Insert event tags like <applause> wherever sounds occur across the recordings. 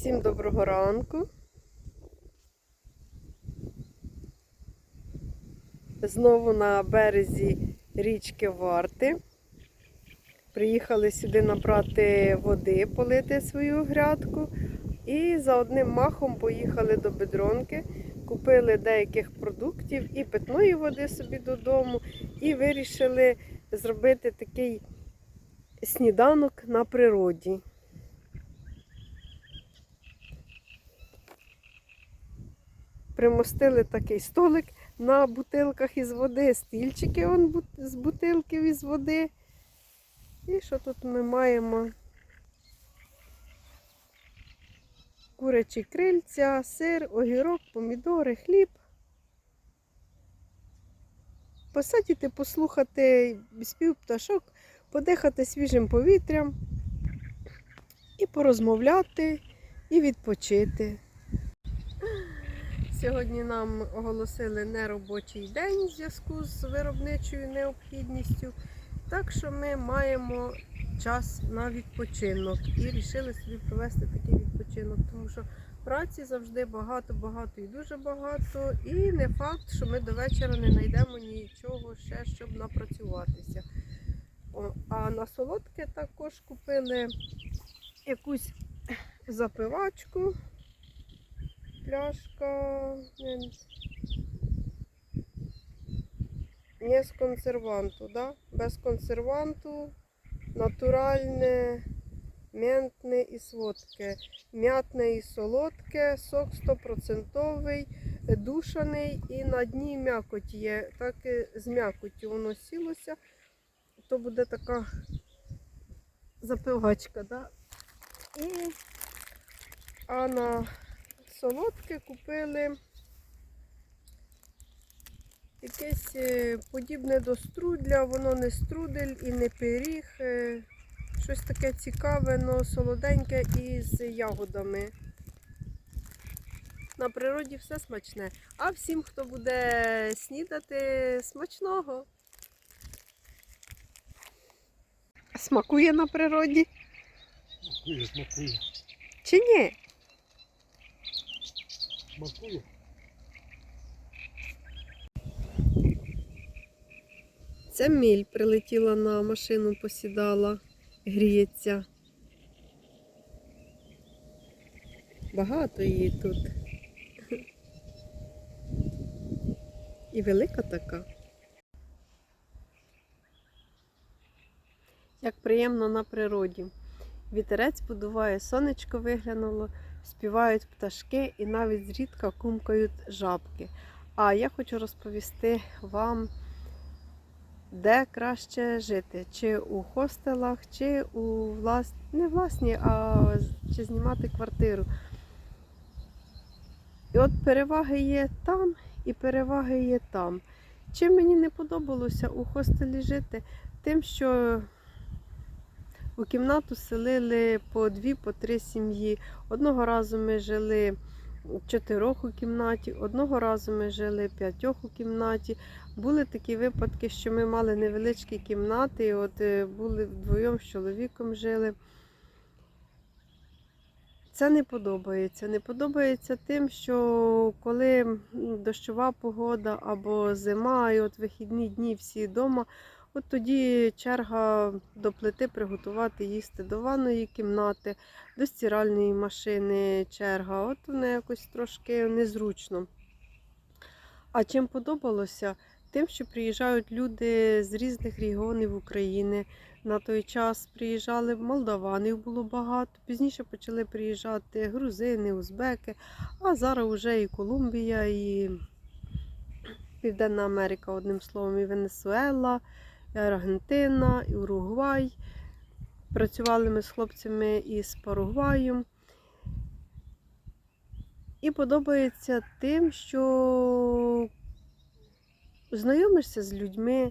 Всім доброго ранку. Знову на березі річки Варти. Приїхали сюди набрати води, полити свою грядку. І за одним махом поїхали до бедронки, купили деяких продуктів і питної води собі додому, і вирішили зробити такий сніданок на природі. Примостили такий столик на бутилках із води, стільчики он з бутилків із води. І що тут ми маємо? Курячі крильця, сир, огірок, помідори, хліб. Посидіти, послухати спів пташок, подихати свіжим повітрям і порозмовляти, і відпочити. Сьогодні нам оголосили неробочий день в зв'язку з виробничою необхідністю. Так що ми маємо час на відпочинок і вирішили собі провести такий відпочинок, тому що праці завжди багато, багато і дуже багато. І не факт, що ми до вечора не знайдемо нічого ще, щоб напрацюватися. А на солодке також купили якусь запивачку пляшка не, з консерванту, да? без консерванту, натуральне, ментне і солодке. М'ятне і солодке, сок 100%, душаний і на дні м'якоть є. Так і з м'якоттю воно сілося, то буде така запивачка. Да? І а на солодке купили якесь е, подібне до струдля, воно не струдель і не пиріг. е, Щось таке цікаве, но солоденьке із ягодами. На природі все смачне. А всім, хто буде снідати, смачного. Смакує на природі Смакує, смакує, чи ні? Смакує. Це міль прилетіла на машину, посідала, гріється. Багато її тут. І велика така. Як приємно на природі. Вітерець подуває, сонечко виглянуло, співають пташки і навіть зрідка кумкають жабки. А я хочу розповісти вам де краще жити, чи у хостелах, чи у влас... не власні, а чи знімати квартиру. І от переваги є там, і переваги є там. Чим мені не подобалося у хостелі жити, тим, що у кімнату селили по дві, по три сім'ї. Одного разу ми жили чотирьох у кімнаті, одного разу ми жили п'ятьох у кімнаті. Були такі випадки, що ми мали невеличкі кімнати, і от е, були вдвоєм з чоловіком жили. Це не подобається. Не подобається тим, що коли дощова погода або зима, і от вихідні дні всі вдома, от тоді черга до плити приготувати їсти до ванної кімнати, до стиральної машини черга. От воно якось трошки незручно. А чим подобалося? Тим, що приїжджають люди з різних регіонів України. На той час приїжджали молдаванів було багато. Пізніше почали приїжджати грузини, узбеки, а зараз вже і Колумбія, і Південна Америка, одним словом, і Венесуела, Аргентина, Уругвай. Працювали ми з хлопцями із Паругваю. І подобається тим, що знайомишся з людьми,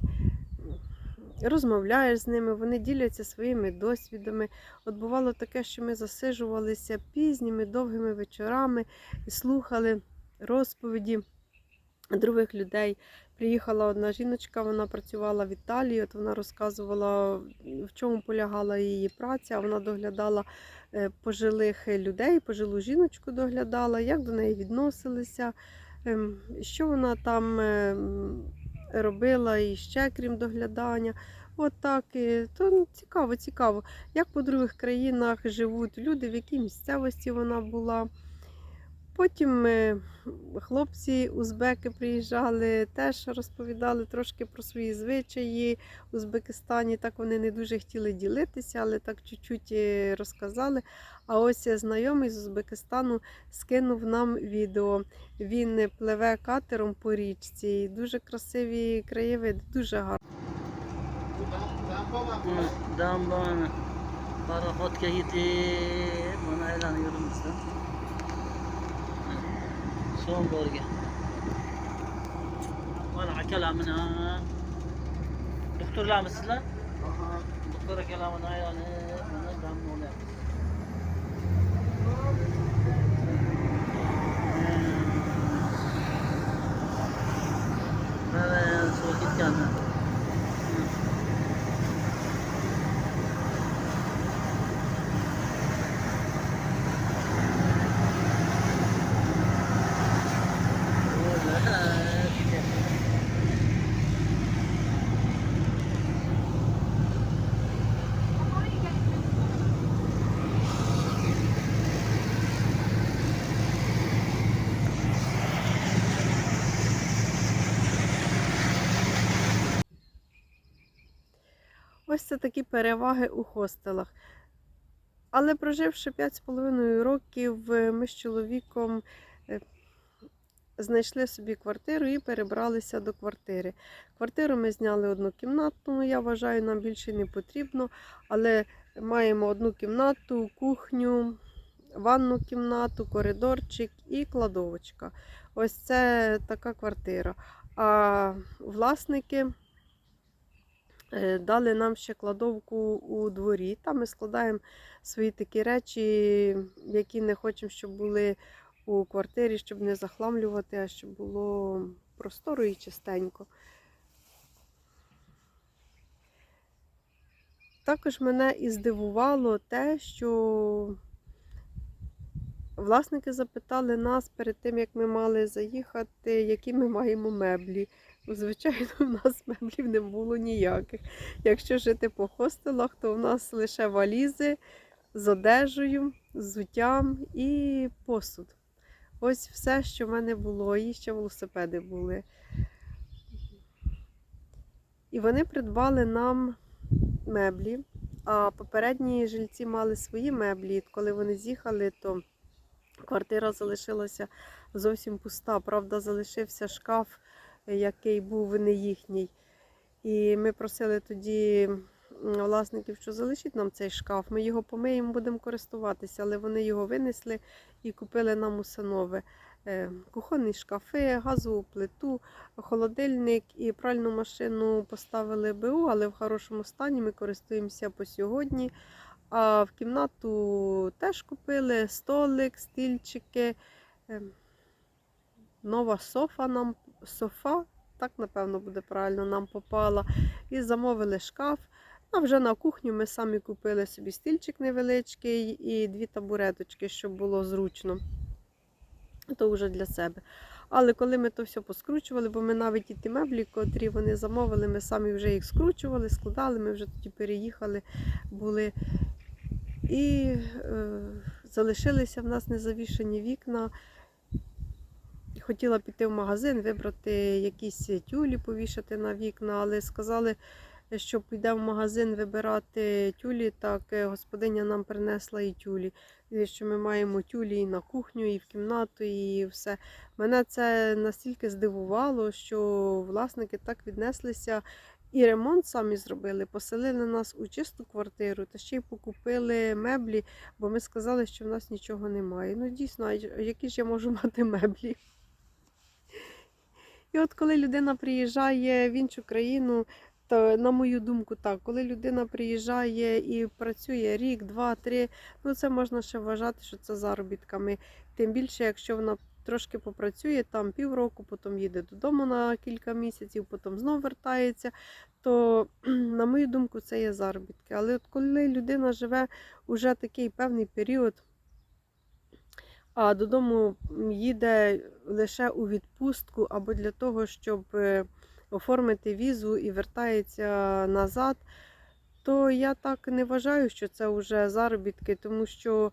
розмовляєш з ними, вони діляться своїми досвідами. От бувало таке, що ми засижувалися пізніми, довгими вечорами і слухали розповіді других людей. Приїхала одна жіночка, вона працювала в Італії. От вона розказувала, в чому полягала її праця. Вона доглядала е, пожилих людей, пожилу жіночку доглядала, як до неї відносилися, ем, що вона там ем, робила і ще крім доглядання. От так, то цікаво, цікаво, як по других країнах живуть люди, в якій місцевості вона була. Потім хлопці узбеки приїжджали, теж розповідали трошки про свої звичаї в Узбекистані. Так вони не дуже хотіли ділитися, але так чуть-чуть е, розказали. А ось е, знайомий з Узбекистану скинув нам відео. Він е, пливе катером по річці. Дуже красиві краєвиди, дуже гарно. شلون بورقة؟ وأنا على منها دكتور لامس له؟ دكتور كلام هاي يعني. Такі переваги у хостелах. Але проживши 5,5 років, ми з чоловіком е, знайшли собі квартиру і перебралися до квартири. Квартиру ми зняли однокімнатну, я вважаю, нам більше не потрібно, але маємо одну кімнату, кухню, ванну кімнату, коридорчик і кладовочка. Ось це така квартира. А власники. Е, Дали нам ще кладовку у дворі. Там ми складаємо свої такі речі, які не хочемо, щоб були у квартирі, щоб не захламлювати, а щоб було просторо і чистенько. Також мене і здивувало те, що власники запитали нас перед тим, як ми мали заїхати, які ми маємо меблі. Ну, Звичайно, в нас меблів не було ніяких. Якщо жити по хостелах, то в нас лише валізи з одежею, взуттям і посуд. Ось все, що в мене було, і ще велосипеди були. І вони придбали нам меблі, а попередні жильці мали свої меблі. Коли вони з'їхали, то квартира залишилася зовсім пуста. Правда, залишився шкаф який був не їхній. І ми просили тоді власників, що залишіть нам цей шкаф, ми його помиємо, будемо користуватися, але вони його винесли і купили нам усе нове. Кухонні шкафи, газову плиту, холодильник і пральну машину поставили БУ, але в хорошому стані ми користуємося по сьогодні. А в кімнату теж купили столик, стільчики. Нова софа нам софа, так напевно буде правильно, нам попала. І замовили шкаф. А вже на кухню ми самі купили собі стільчик невеличкий і дві табуреточки, щоб було зручно. То вже для себе. Але коли ми то все поскручували, бо ми навіть і ті меблі, котрі вони замовили, ми самі вже їх скручували, складали, ми вже тоді переїхали, були. І е, залишилися в нас незавішені вікна. Хотіла піти в магазин, вибрати якісь тюлі, повішати на вікна, але сказали, що піде в магазин вибирати тюлі, так е, господиня нам принесла і тюлі. І що ми маємо тюлі і на кухню, і в кімнату, і все. Мене це настільки здивувало, що власники так віднеслися. І ремонт самі зробили, поселили нас у чисту квартиру та ще й покупили меблі, бо ми сказали, що в нас нічого немає. Ну дійсно, а які ж я можу <laughs> мати меблі? І от коли людина приїжджає в іншу країну, то на мою думку, так, коли людина приїжджає і працює рік, два, три, ну це можна ще вважати, що це заробітками. Тим більше, якщо вона трошки попрацює там півроку, потім їде додому на кілька місяців, потім знов вертається. То, <clears throat> на мою думку, це є заробітки. Але от коли людина живе уже такий певний період, а додому їде лише у відпустку або для того, щоб е, оформити візу і вертається назад, то я так не вважаю, що це вже заробітки, тому що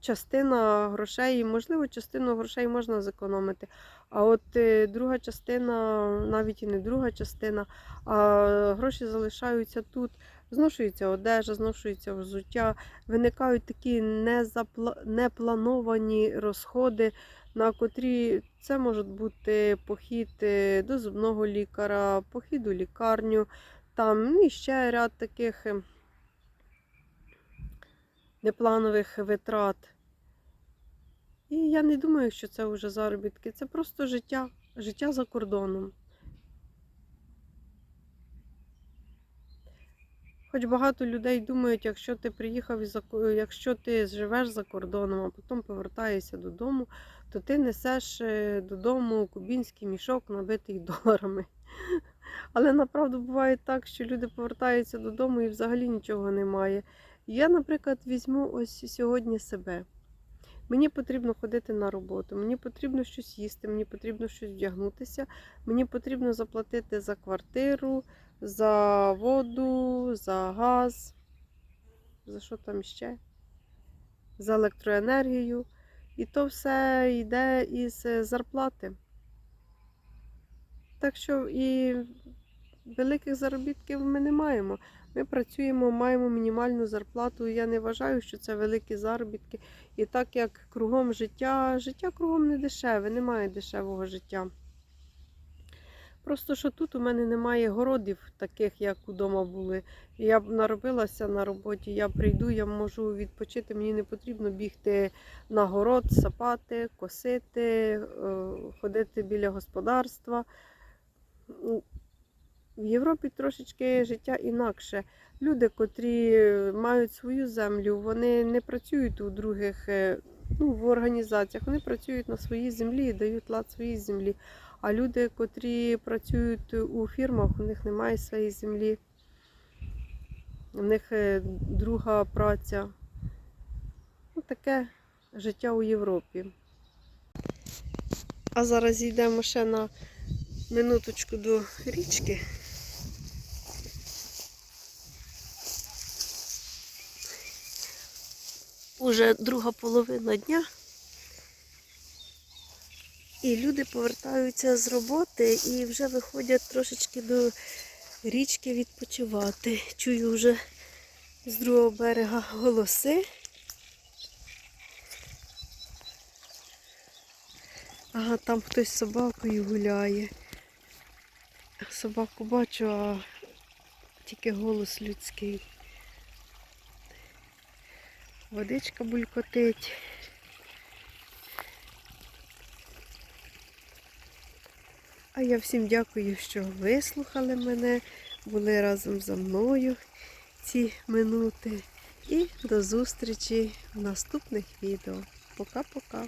частина грошей, можливо, частину грошей можна зекономити. А от е, друга частина, навіть і не друга частина, а гроші залишаються тут. Зношується одежа, зношується взуття, виникають такі незапла... неплановані розходи, на котрі це можуть бути похід е, до зубного лікаря, похід у лікарню, там ну, і ще ряд таких е, непланових витрат. І я не думаю, що це вже заробітки. Це просто життя, життя за кордоном. Хоч багато людей думають, якщо ти приїхав із якщо ти живеш за кордоном, а потім повертаєшся додому, то ти несеш е, додому кубінський мішок, набитий <laughs> доларами. Але направду буває так, що люди повертаються додому і взагалі нічого немає. Я, наприклад, візьму ось сьогодні себе. Мені потрібно ходити на роботу, мені потрібно щось їсти, мені потрібно щось вдягнутися, мені потрібно заплатити за квартиру, за воду, за газ, за що там ще? За електроенергію. І то все йде із е, зарплати. Так що і великих заробітків ми не маємо. Ми працюємо, маємо мінімальну зарплату. Я не вважаю, що це великі заробітки. І так як кругом життя, життя кругом не дешеве, немає дешевого життя. Просто що тут у мене немає городів, таких, як удома були. Я б наробилася на роботі, я прийду, я можу відпочити, мені не потрібно бігти на город, сапати, косити, е, ходити біля господарства. В Європі трошечки життя інакше. Люди, котрі мають свою землю, вони не працюють у других е, ну, в організаціях, вони працюють на своїй землі і дають лад своїй землі. А люди, котрі працюють у фірмах, у них немає своєї землі, у них е, друга праця. Ну, таке життя у Європі. А зараз йдемо ще на минуточку до річки. Уже друга половина дня. І люди повертаються з роботи і вже виходять трошечки до річки відпочивати. Чую вже з другого берега голоси. Ага, там хтось з собакою гуляє. Собаку бачу, а тільки голос людський. Водичка булькотить. А я всім дякую, що вислухали мене, були разом зі мною ці минути. І до зустрічі в наступних відео. Пока-пока.